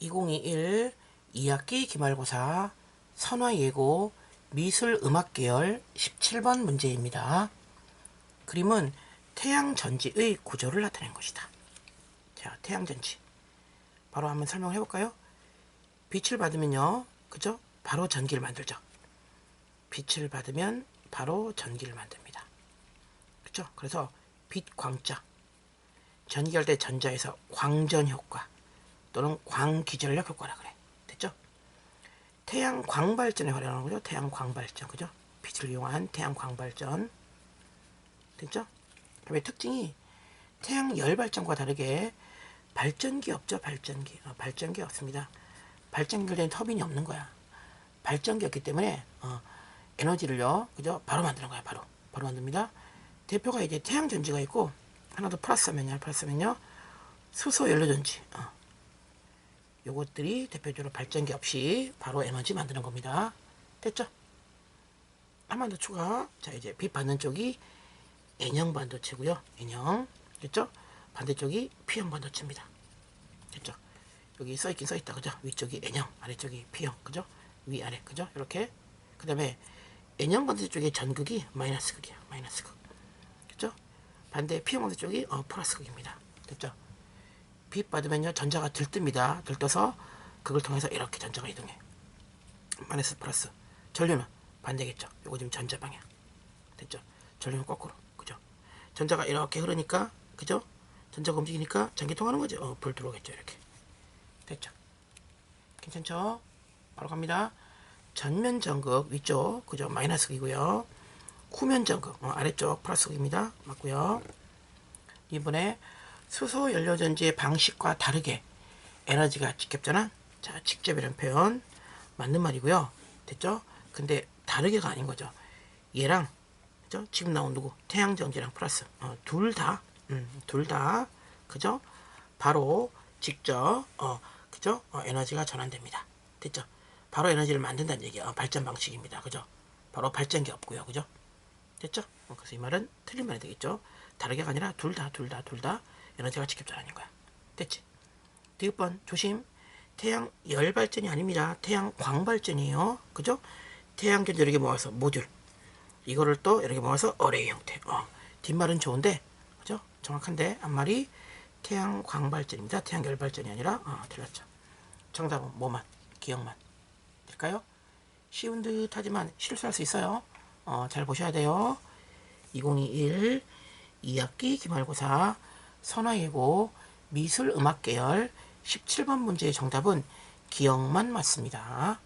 2021 2학기 기말고사 선화예고 미술음악계열 17번 문제입니다. 그림은 태양전지의 구조를 나타낸 것이다. 자, 태양전지. 바로 한번 설명해 볼까요? 빛을 받으면요. 그죠? 바로 전기를 만들죠. 빛을 받으면 바로 전기를 만듭니다. 그죠? 그래서 빛 광자. 전기할 때 전자에서 광전 효과 또는 광기전력 효과라 그래. 됐죠? 태양 광발전에 활용하는 거죠. 태양 광발전. 그죠? 빛을 이용한 태양 광발전. 됐죠? 그다음에 특징이 태양 열발전과 다르게 발전기 없죠. 발전기. 어, 발전기 없습니다. 발전기를 된 터빈이 없는 거야. 발전기 없기 때문에 어, 에너지를요. 그죠? 바로 만드는 거야. 바로. 바로 만듭니다. 대표가 이제 태양 전지가 있고 하나 더 플러스 하면요. 플러스 하면요. 수소 연료 전지. 어. 요것들이 대표적으로 발전기 없이 바로 에너지 만드는 겁니다. 됐죠? 한번 더 추가. 자, 이제 빛 받는 쪽이 N형 반도체고요. N형. 됐죠? 반대쪽이 P형 반도체입니다. 됐죠? 여기 써있긴 써있다. 그죠? 위쪽이 N형, 아래쪽이 P형. 그죠? 위, 아래. 그죠? 이렇게. 그 다음에 N형 반도체 쪽의 전극이 마이너스 극이야. 마이너스 극. 됐죠? 반대 P형 반도체 쪽이 어, 플러스 극입니다. 됐죠? 빛 받으면요 전자가 들뜹니다. 들떠서 그걸 통해서 이렇게 전자가 이동해. 마이너스 플러스. 전류는 반대겠죠. 요거 지금 전자 방향. 됐죠? 전류는 거꾸로. 그죠? 전자가 이렇게 흐르니까 그죠? 전자가 움직이니까 전기 통하는 거죠. 어, 불 들어오겠죠. 이렇게. 됐죠? 괜찮죠? 바로 갑니다. 전면 전극 위쪽 그죠? 마이너스이고요. 후면 전극 어, 아래쪽 플러스입니다. 맞고요. 이번에 수소 연료 전지의 방식과 다르게 에너지가 직접 전환. 자, 직접이라는 표현 맞는 말이고요. 됐죠? 근데 다르게가 아닌 거죠. 얘랑 그죠? 지금 나온 누구? 태양 전지랑 플러스 어, 둘 다, 음, 둘 다, 그죠? 바로 직접 어, 그죠? 어, 에너지가 전환됩니다. 됐죠? 바로 에너지를 만든다는 얘기야. 어, 발전 방식입니다. 그죠? 바로 발전기 없고요. 그죠? 됐죠? 어, 그래서 이 말은 틀린 말이 되겠죠? 다르게가 아니라 둘 다, 둘 다, 둘다 에너지가 직접 전환인 거야. 됐지? 디귿번 조심. 태양 열 발전이 아닙니다. 태양 광 발전이에요. 그죠? 태양 전지 이렇게 모아서 모듈. 이거를 또 이렇게 모아서 어레이 형태. 어, 뒷말은 좋은데, 그죠? 정확한데 앞말이 태양 광 발전입니다. 태양 열 발전이 아니라 어, 틀렸죠. 정답은 뭐만, 기억만. 될까요? 쉬운 듯 하지만 실수할 수 있어요. 어, 잘 보셔야 돼요. 2021 2학기 기말고사 선화예고 미술음악 계열 17번 문제의 정답은 기억만 맞습니다.